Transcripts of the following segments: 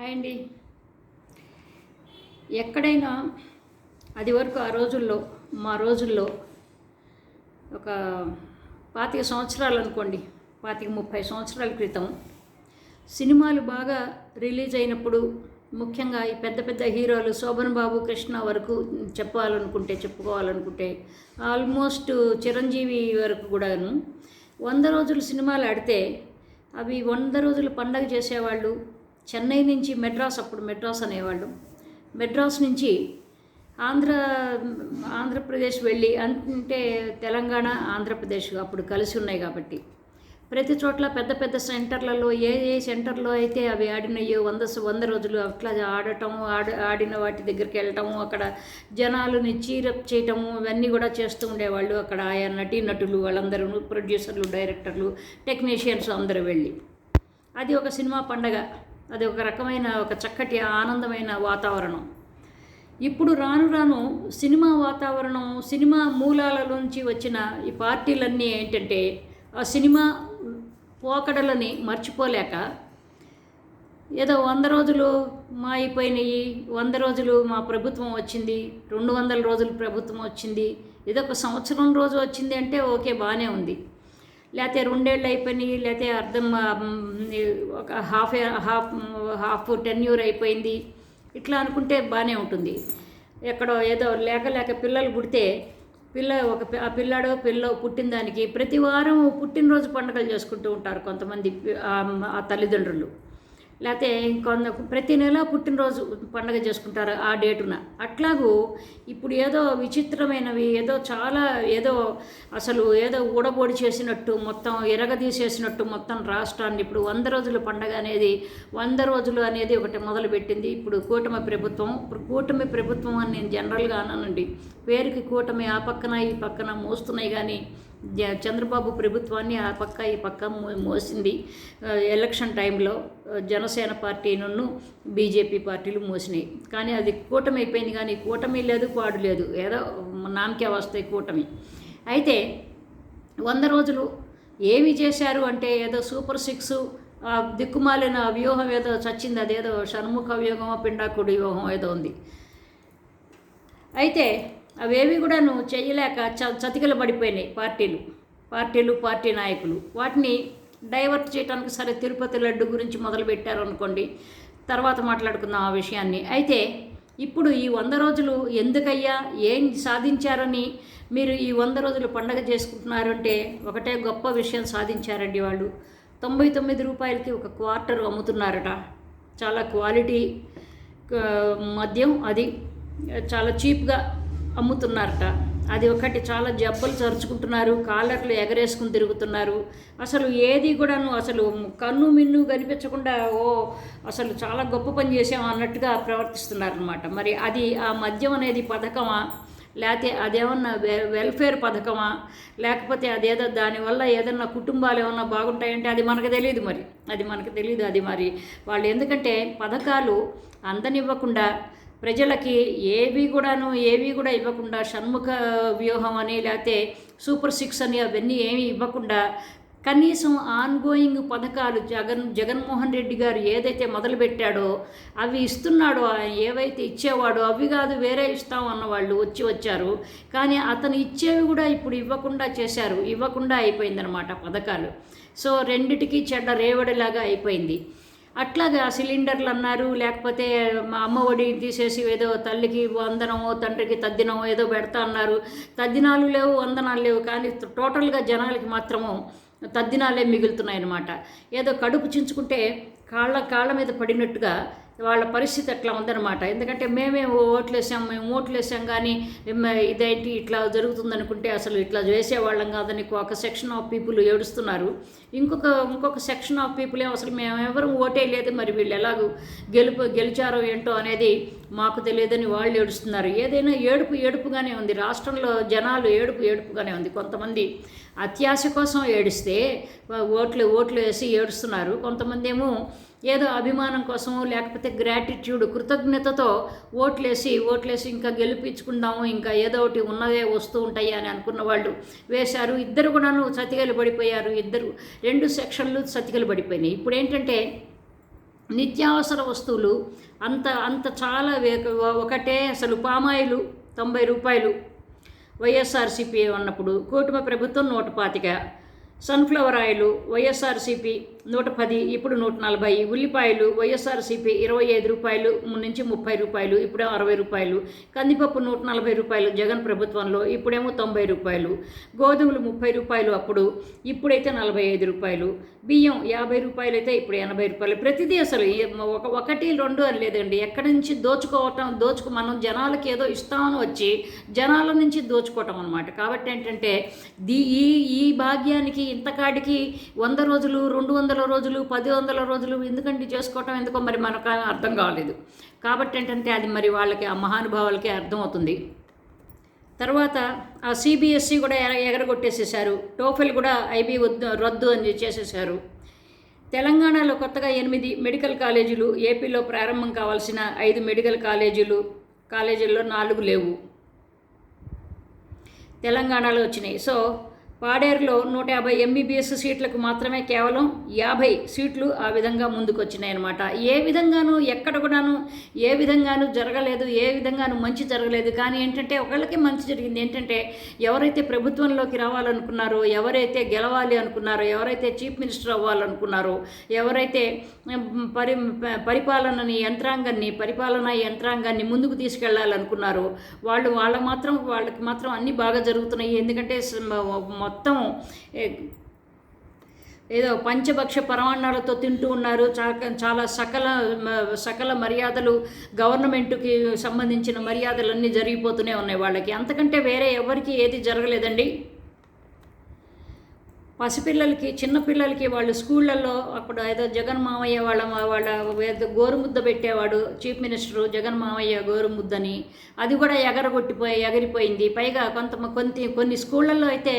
Hi అండి. ఎక్కడైనా అది వరకు ఆ రోజుల్లో మా రోజుల్లో ఒక పాతిక సంవత్సరాలు అనుకోండి పాతిక ముప్పై సంవత్సరాల క్రితం సినిమాలు బాగా రిలీజ్ అయినప్పుడు ముఖ్యంగా ఈ పెద్ద పెద్ద హీరోలు శోభన్ బాబు కృష్ణ వరకు చెప్పాలనుకుంటే చెప్పుకోవాలనుకుంటే ఆల్మోస్ట్ చిరంజీవి వరకు కూడాను వంద రోజులు సినిమాలు ఆడితే అవి వంద రోజులు పండగ చేసేవాళ్ళు చెన్నై నుంచి మెడ్రాస్ అప్పుడు మెడ్రాస్ అనేవాళ్ళు. మెడ్రాస్ నుంచి ఆంధ్ర ఆంధ్రప్రదేశ్ వెళ్ళి అంటే తెలంగాణ ఆంధ్రప్రదేశ్ అప్పుడు కలిసి ఉన్నాయి కాబట్టి. ప్రతి చోట్ల పెద్ద పెద్ద సెంటర్లలో ఏ ఏ సెంటర్లో అయితే అవి ఆడినయో వంద వంద రోజులు అట్లా ఆడటం ఆడ ఆడిన వాటి దగ్గరికి వెళ్ళటము అక్కడ జనాలని చీరప్ చేయటము ఇవన్నీ కూడా చేస్తూ ఉండేవాళ్ళు. అక్కడ ఆయా నటీ నటులు వాళ్ళందరూ ప్రొడ్యూసర్లు డైరెక్టర్లు టెక్నీషియన్స్ అందరూ వెళ్ళి. అది ఒక సినిమా పండగ. అది ఒక రకమైన ఒక చక్కటి ఆనందమైన వాతావరణం. ఇప్పుడు రాను రాను సినిమా వాతావరణం సినిమా మూలాలలోంచి వచ్చిన ఈ పార్టీలన్నీ ఏంటంటే ఆ సినిమా పోకడలని మర్చిపోలేక ఏదో వంద రోజులు మా అయిపోయినాయి వంద రోజులు మా ప్రభుత్వం వచ్చింది రెండు వందల రోజులు ప్రభుత్వం వచ్చింది ఏదో ఒక సంవత్సరం రోజు వచ్చింది అంటే ఓకే బాగానే ఉంది. లేకపోతే రెండేళ్ళు అయిపోయినాయి లేకపోతే అర్థం ఒక half half half ten year అయిపోయింది. ఇట్లా అనుకుంటే బాగానే ఉంటుంది. ఎక్కడో ఏదో లేక లేక పిల్లలు పుడితే పిల్ల ఒక ఆ పిల్లాడో పిల్ల పుట్టిన దానికి ప్రతి వారం పుట్టినరోజు పండుగలు చేసుకుంటూ ఉంటారు కొంతమంది ఆ తల్లిదండ్రులు. లేకపోతే కొంత ప్రతి నెల పుట్టినరోజు పండుగ చేసుకుంటారు ఆ డేటున. అట్లాగూ ఇప్పుడు ఏదో విచిత్రమైనవి ఏదో చాలా ఏదో అసలు ఏదో ఊడబోడి చేసినట్టు మొత్తం ఎరగదీసేసినట్టు మొత్తం రాష్ట్రాన్ని ఇప్పుడు వంద రోజుల పండగ అనేది వంద రోజులు అనేది ఒకటి మొదలుపెట్టింది. ఇప్పుడు కూటమి ప్రభుత్వం ఇప్పుడు కూటమి ప్రభుత్వం అని నేను జనరల్గా అన్నానండి. పేరుకి కూటమి ఆ పక్కన ఈ పక్కన మోస్తున్నాయి కానీ చంద్రబాబు ప్రభుత్వాన్ని ఆ పక్క ఈ పక్క మోసింది. ఎలక్షన్ టైంలో జనసేన పార్టీ బీజేపీ పార్టీలు మోసినాయి. కానీ అది కూటమి అయిపోయింది కానీ కూటమి లేదు పాడు లేదు. ఏదో నామకే వస్తాయి కూటమి. అయితే వంద రోజులు ఏమి చేశారు అంటే ఏదో సూపర్ సిక్స్ దిక్కుమాలిన వ్యూహం ఏదో చచ్చింది. అదేదో షణ్ముఖ వ్యూహమో పిండాకుడి వ్యూహం ఏదో ఉంది. అయితే అవేవి కూడా నువ్వు చేయలేక చ చతికిల పడిపోయినాయి పార్టీలు. పార్టీలు పార్టీ నాయకులు. వాటిని డైవర్ట్ చేయడానికి సరే తిరుపతి లడ్డు గురించి మొదలుపెట్టారు అనుకోండి తర్వాత మాట్లాడుకుందాం ఆ విషయాన్ని. అయితే ఇప్పుడు ఈ వంద రోజులు ఎందుకయ్యా? ఏం సాధించారని మీరు ఈ వంద రోజులు పండగ చేసుకుంటున్నారంటే ఒకటే గొప్ప విషయం సాధించారండి వాళ్ళు. తొంభై తొమ్మిది రూపాయలకి ఒక క్వార్టర్ అమ్ముతున్నారట. చాలా క్వాలిటీ మద్యం అది. చాలా చీప్గా అమ్ముతున్నారట. అది ఒకటి చాలా జబ్బలు చరుచుకుంటున్నారు కాలర్లు ఎగరేసుకుని తిరుగుతున్నారు. అసలు ఏది కూడాను అసలు కన్ను మిన్ను కనిపించకుండా ఓ అసలు చాలా గొప్ప పని చేసాం అన్నట్టుగా ప్రవర్తిస్తున్నారనమాట మరి అది ఆ మద్యం అనేది పథకమా? లేకపోతే అదేమన్నా వెల్ఫేర్ పథకమా? లేకపోతే అదేదో దానివల్ల ఏదన్నా కుటుంబాలు ఏమన్నా బాగుంటాయంటే అది మనకు తెలియదు మరి. అది మనకు తెలియదు అది మరి. వాళ్ళు ఎందుకంటే పథకాలు అందనివ్వకుండా ప్రజలకి ఏవి కూడాను ఏవి కూడా ఇవ్వకుండా షణ్ముఖ వ్యూహం అని లేకపోతే సూపర్ సిక్స్ అని అవన్నీ ఏమి ఇవ్వకుండా కనీసం ఆన్గోయింగ్ పథకాలు జగన్ జగన్మోహన్ రెడ్డి గారు ఏదైతే మొదలుపెట్టాడో అవి ఇస్తున్నాడో ఏవైతే ఇచ్చేవాడో అవి కాదు వేరే ఇస్తాం అన్న వాళ్ళు వచ్చి వచ్చారు. కానీ అతను ఇచ్చేవి కూడా ఇప్పుడు ఇవ్వకుండా చేశారు. ఇవ్వకుండా అయిపోయిందనమాట పథకాలు. సో రెండిటికి చెడ్డ రేవడిలాగా అయిపోయింది. అట్లాగా సిలిండర్లు అన్నారు లేకపోతే మా అమ్మ ఒడి తీసేసి ఏదో తల్లికి వందనమో తండ్రికి తద్దినమో ఏదో పెడతా అన్నారు. తద్దినాలు లేవు వందనాలు లేవు కానీ టోటల్గా జనాలకి మాత్రము తద్దినాలే మిగులుతున్నాయి అన్నమాట ఏదో కడుపు చించుకుంటే కాళ్ళ కాళ్ళ మీద పడినట్టుగా వాళ్ళ పరిస్థితి అట్లా ఉందన్నమాట. ఎందుకంటే మేమే ఓట్లు వేసాం మేము ఓట్లు వేసాం కానీ ఇదేంటి ఇట్లా జరుగుతుంది అనుకుంటే అసలు ఇట్లా చేసేవాళ్ళం కాదని ఒక సెక్షన్ ఆఫ్ పీపుల్ ఏడుస్తున్నారు. ఇంకొక ఇంకొక సెక్షన్ ఆఫ్ పీపుల్ అసలు మేము ఓటే లేదు మరి వీళ్ళు ఎలాగో గెలుపు గెలిచారో ఏంటో అనేది మాకు తెలియదని వాళ్ళు ఏడుస్తున్నారు. ఏదైనా ఏడుపు ఏడుపుగానే ఉంది. రాష్ట్రంలో జనాలు ఏడుపు ఏడుపుగానే ఉంది. కొంతమంది అత్యాశ కోసం ఏడిస్తే ఓట్లు ఓట్లు వేసి ఏడుస్తున్నారు. కొంతమంది ఏమో ఏదో అభిమానం కోసమో లేకపోతే గ్రాటిట్యూడ్ కృతజ్ఞతతో ఓట్లేసి ఓట్లేసి ఇంకా గెలిపించుకుందాము ఇంకా ఏదో ఒకటి ఉన్నదే వస్తూ ఉంటాయి అని అనుకున్న వాళ్ళు వేశారు. ఇద్దరు కూడాను చతికలు పడిపోయారు. ఇద్దరు రెండు సెక్షన్లు చతికలు పడిపోయినాయి. ఇప్పుడు ఏంటంటే నిత్యావసర వస్తువులు అంత అంత చాలా ఒకటే అసలు పామాయిలు తొంభై రూపాయలు. వైఎస్ఆర్సీపీ ఉన్నప్పుడు కూటమి ప్రభుత్వం నూట పాతిక. సన్ఫ్లవర్ ఆయిల్ వైఎస్ఆర్సీపీ నూట పది ఇప్పుడు నూట నలభై. ఉల్లిపాయలు వైఎస్ఆర్సీపీ ఇరవై ఐదు రూపాయలు నుంచి ముప్పై రూపాయలు ఇప్పుడే అరవై రూపాయలు. కందిపప్పు నూట నలభై రూపాయలు జగన్ ప్రభుత్వంలో ఇప్పుడేమో తొంభై రూపాయలు. గోధుమలు ముప్పై రూపాయలు అప్పుడు ఇప్పుడైతే నలభై ఐదు రూపాయలు. బియ్యం యాభై రూపాయలు అయితే ఇప్పుడు ఎనభై రూపాయలు. ప్రతిదీ అసలు ఒక ఒకటి రెండు అని లేదండి. ఎక్కడి నుంచి దోచుకోవటం దోచుకు మనం జనాలకి ఏదో ఇస్తామని వచ్చి జనాల నుంచి దోచుకోవటం అనమాట కాబట్టి ఏంటంటే దీ ఈ ఈ భాగ్యానికి ఇంతకాడికి వంద రోజులు రెండు వందల రోజులు పది వందల రోజులు ఎందుకంటే చేసుకోవటం ఎందుకో మరి మనకు అర్థం కాలేదు. కాబట్టి ఏంటంటే అది మరి వాళ్ళకి ఆ మహానుభావులకి అర్థమవుతుంది. తర్వాత ఆ సిబిఎస్సి కూడా ఎగరగొట్టేసేసారు టోఫెల్ కూడా ఐబీ వద్దు రద్దు అని చేసేసారు తెలంగాణలో కొత్తగా ఎనిమిది మెడికల్ కాలేజీలు ఏపీలో ప్రారంభం కావాల్సిన ఐదు మెడికల్ కాలేజీలు కాలేజీల్లో నాలుగు లేవు. తెలంగాణలో వచ్చినాయి. సో పాడేరులో నూట యాభై ఎంబీబీఎస్ సీట్లకు మాత్రమే కేవలం యాభై సీట్లు ఆ విధంగా ముందుకు వచ్చినాయి అనమాట ఏ విధంగానూ ఎక్కడ కూడాను ఏ విధంగానూ జరగలేదు ఏ విధంగానూ మంచి జరగలేదు. కానీ ఏంటంటే ఒకళ్ళకి మంచి జరిగింది ఏంటంటే ఎవరైతే ప్రభుత్వంలోకి రావాలనుకున్నారో ఎవరైతే గెలవాలి అనుకున్నారో ఎవరైతే చీఫ్ మినిస్టర్ అవ్వాలనుకున్నారో ఎవరైతే పరి పరిపాలనని యంత్రాంగాన్ని పరిపాలనా యంత్రాంగాన్ని ముందుకు తీసుకెళ్ళాలనుకున్నారో వాళ్ళు వాళ్ళ మాత్రం వాళ్ళకి మాత్రం అన్నీ బాగా జరుగుతున్నాయి. ఎందుకంటే మొత్తం ఏదో పంచభక్ష పరమాన్నాలతో తింటూ ఉన్నారు. చాలా సకల మ- సకల మర్యాదలు గవర్నమెంట్కి సంబంధించిన మర్యాదలన్నీ జరిగిపోతూనే ఉన్నాయి వాళ్ళకి. అంతకంటే వేరే ఎవరికి ఏది జరగలేదండి? పసిపిల్లలకి చిన్నపిల్లలకి వాళ్ళు స్కూళ్ళల్లో అప్పుడు ఏదో జగన్ మామయ్య వాళ్ళ వాళ్ళ గోరుముద్ద పెట్టేవాడు చీఫ్ మినిస్టరు జగన్ మామయ్య గోరుముద్దని. అది కూడా ఎగరగొట్టిపోయి ఎగిరిపోయింది. పైగా కొంత కొన్ని కొన్ని స్కూళ్ళల్లో అయితే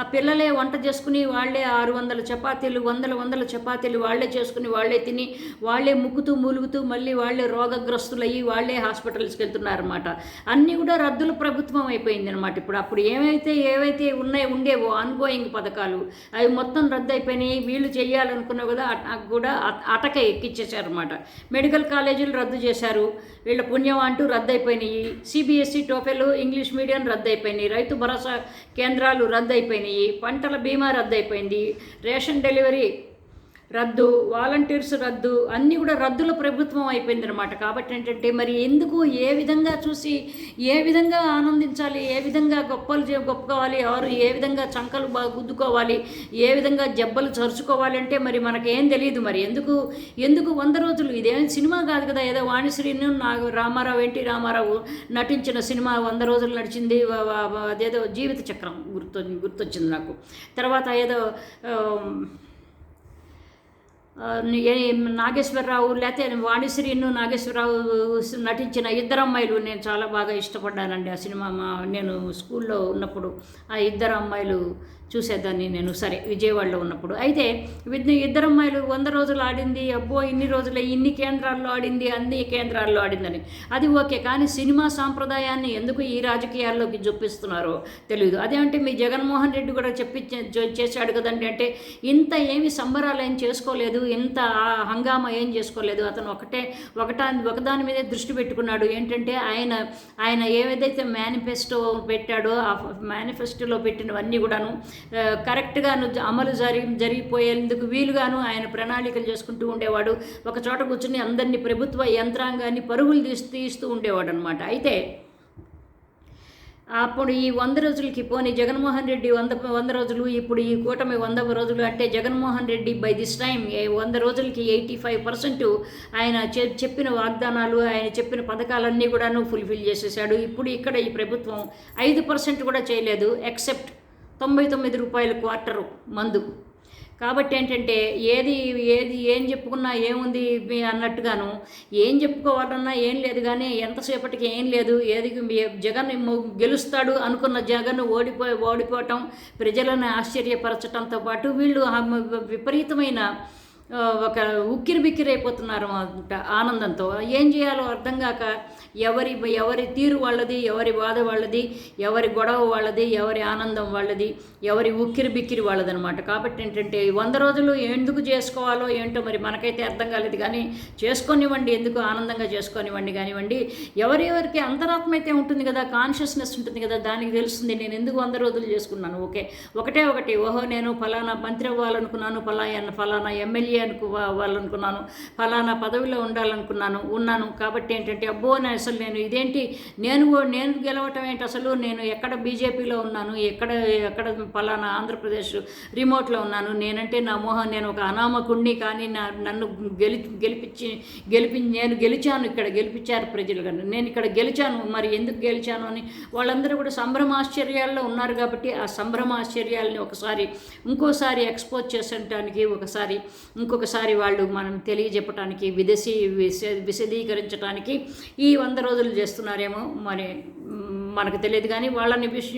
ఆ పిల్లలే వంట చేసుకుని వాళ్ళే ఆరు వందల చపాతీలు వందల వందల చపాతీలు వాళ్ళే చేసుకుని వాళ్ళే తిని వాళ్ళే ముక్కుతూ మూలుగుతూ మళ్ళీ వాళ్ళే రోగగ్రస్తులయ్యి వాళ్ళే హాస్పిటల్స్కి వెళ్తున్నారన్నమాట. అన్నీ కూడా రద్దుల ప్రభుత్వం అయిపోయింది అనమాట ఇప్పుడు అప్పుడు ఏమైతే ఏవైతే ఉన్నాయి ఉండేవో ఆన్గోయింగ్ పథకాలు అవి మొత్తం రద్దు అయిపోయినాయి వీళ్ళు చేయాలనుకున్నా కూడా కూడా అటక ఎక్కిచ్చేశారు అనమాట మెడికల్ కాలేజీలు రద్దు చేశారు. వీళ్ళ పుణ్యం అంటూ రద్దు అయిపోయినాయి సిబిఎస్ఈ టోఫెలు ఇంగ్లీష్ మీడియం రద్దు అయిపోయినాయి రైతు భరోసా కేంద్రాలు రద్దు అయిపోయినాయి పంటల బీమా రద్దు అయిపోయింది రేషన్ డెలివరీ రద్దు వాలంటీర్స్ రద్దు అన్నీ కూడా రద్దుల ప్రభుత్వం అయిపోయింది అనమాట కాబట్టి ఏంటంటే మరి ఎందుకు ఏ విధంగా చూసి ఏ విధంగా ఆనందించాలి ఏ విధంగా గొప్పలు చే- గొప్పకోవాలి ఎవరు ఏ విధంగా చంకలు బాగా గుద్దుకోవాలి ఏ విధంగా జబ్బలు చరుచుకోవాలి అంటే మరి మనకేం తెలియదు మరి. ఎందుకు ఎందుకు వంద రోజులు? ఇదేం సినిమా కాదు కదా ఏదో వాణిశ్రీను నాగ రామారావు ఎన్టీ రామారావు నటించిన సినిమా వంద రోజులు నడిచింది అదేదో జీవిత చక్రం గుర్తు గుర్తొచ్చింది నాకు. తర్వాత ఏదో నాగేశ్వరరావు లేకపోతే వాణిశ్రీను నాగేశ్వరరావు నటించిన ఇద్దరు అమ్మాయిలు నేను చాలా బాగా ఇష్టపడ్డానండి. ఆ సినిమా మా నేను స్కూల్లో ఉన్నప్పుడు ఆ ఇద్దరు అమ్మాయిలు చూసేదాన్ని నేను. సరే విజయవాడలో ఉన్నప్పుడు. అయితే విద్ ఇద్దరు అమ్మాయిలు వంద రోజులు ఆడింది అబ్బో ఇన్ని రోజులే ఇన్ని కేంద్రాల్లో ఆడింది అన్ని కేంద్రాల్లో ఆడిందని. అది ఓకే కానీ సినిమా సాంప్రదాయాన్ని ఎందుకు ఈ రాజకీయాల్లోకి జొప్పిస్తున్నారో తెలియదు అదేమంటే మీ జగన్మోహన్ రెడ్డి కూడా చెప్పి చేశాడు కదండి. అంటే ఇంత ఏమి సంబరాలు ఏం చేసుకోలేదు ఇంత ఆ హంగామా ఏం చేసుకోలేదు. అతను ఒకటే ఒకటా ఒకదాని మీదే దృష్టి పెట్టుకున్నాడు. ఏంటంటే ఆయన ఆయన ఏదైతే మేనిఫెస్టో పెట్టాడో ఆ మేనిఫెస్టోలో పెట్టినవన్నీ కూడాను కరెక్ట్గాను అమలు జరి జరిగిపోయేందుకు వీలుగాను ఆయన ప్రణాళికలు చేసుకుంటూ ఉండేవాడు. ఒక చోట కూర్చుని అందరినీ ప్రభుత్వ యంత్రాంగాన్ని పరుగులు తీసి తీస్తూ ఉండేవాడు అనమాట అయితే అప్పుడు ఈ వంద రోజులకి పోనీ జగన్మోహన్ రెడ్డి వంద వంద రోజులు ఇప్పుడు ఈ కూటమి వంద రోజులు అంటే Jaganmohan Reddy by this time వంద రోజులకి ఎయిటీ ఫైవ్ పర్సెంట్ ఆయన చెప్పిన వాగ్దానాలు ఆయన చెప్పిన పథకాలన్నీ కూడాను ఫుల్ఫిల్ చేసేసాడు. ఇప్పుడు ఇక్కడ ఈ ప్రభుత్వం ఐదు పర్సెంట్ కూడా చేయలేదు ఎక్సెప్ట్ తొంభై తొమ్మిది రూపాయల క్వార్టరు మందు. కాబట్టి ఏంటంటే ఏది ఏది ఏం చెప్పుకున్నా ఏముంది మీ అన్నట్టుగాను ఏం చెప్పుకోవాలన్నా ఏం లేదు కానీ ఎంతసేపటికి ఏం లేదు ఏది జగన్ గెలుస్తాడు అనుకున్న జగన్ ఓడిపో ఓడిపోవటం ప్రజలను ఆశ్చర్యపరచడంతో పాటు వీళ్ళు విపరీతమైన ఒక ఉక్కిరి బిక్కిరి అయిపోతున్నారు అంట ఆనందంతో. ఏం చేయాలో అర్థం కాక ఎవరి ఎవరి తీరు వాళ్ళది ఎవరి బాధ వాళ్ళది ఎవరి గొడవ వాళ్ళది ఎవరి ఆనందం వాళ్ళది ఎవరి ఉక్కిరి బిక్కిరి వాళ్ళదనమాట. కాబట్టి ఏంటంటే వంద రోజులు ఎందుకు చేసుకోవాలో ఏంటో మరి మనకైతే అర్థం కాలేదు. కానీ చేసుకొనివ్వండి ఎందుకు ఆనందంగా చేసుకొనివ్వండి కానివ్వండి. ఎవరెవరికి అంతరాత్మ అయితే ఉంటుంది కదా కాన్షియస్నెస్ ఉంటుంది కదా దానికి తెలుస్తుంది నేను ఎందుకు వంద రోజులు చేసుకున్నాను. ఓకే ఒకటే ఒకటి. ఓహో నేను ఫలానా మంత్రి అవ్వాలనుకున్నాను ఫలానా ఫలానా ఎమ్మెల్యే అనుకు అవ్వాలనుకున్నాను ఫలానా పదవిలో ఉండాలనుకున్నాను ఉన్నాను. కాబట్టి ఏంటంటే అబ్బో నేను అసలు నేను ఇదేంటి? నేను నేను గెలవటం ఏంటి అసలు? నేను ఎక్కడ బీజేపీలో ఉన్నాను? ఎక్కడ ఎక్కడ ఫలానా ఆంధ్రప్రదేశ్ రిమోట్లో ఉన్నాను? నేనంటే నా మోహన్ నేను ఒక అనామకుణ్ణి కానీ నా నన్ను గెలి గెలిపించి గెలిపి నేను గెలిచాను ఇక్కడ. గెలిపించారు ప్రజలు కానీ. నేను ఇక్కడ గెలిచాను. మరి ఎందుకు గెలిచాను అని? వాళ్ళందరూ కూడా సంభ్రమాశ్చర్యాల్లో ఉన్నారు కాబట్టి ఆ సంభ్రమాశ్చర్యాలని ఒకసారి ఇంకోసారి ఎక్స్పోజ్ చేసడానికి ఒకసారి ఇంకొకసారి వాళ్ళు మనం తెలియజెప్పటానికి విదేశీ విశ విశదీకరించడానికి ఈ వంద రోజులు చేస్తున్నారేమో మరి మనకు తెలియదు కానీ వాళ్ళని విష్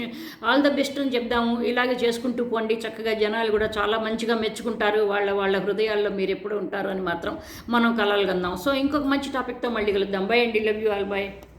ఆల్ ద బెస్ట్ అని చెప్దాము. ఇలాగే చేసుకుంటూ పోండి. చక్కగా జనాలు కూడా చాలా మంచిగా మెచ్చుకుంటారు. వాళ్ళ వాళ్ళ హృదయాల్లో మీరు ఎప్పుడు ఉంటారు అని మాత్రం మనం కలలుగందాం సో ఇంకొక మంచి టాపిక్తో మళ్ళీ కలుద్దాం. బై అండి. Love you all by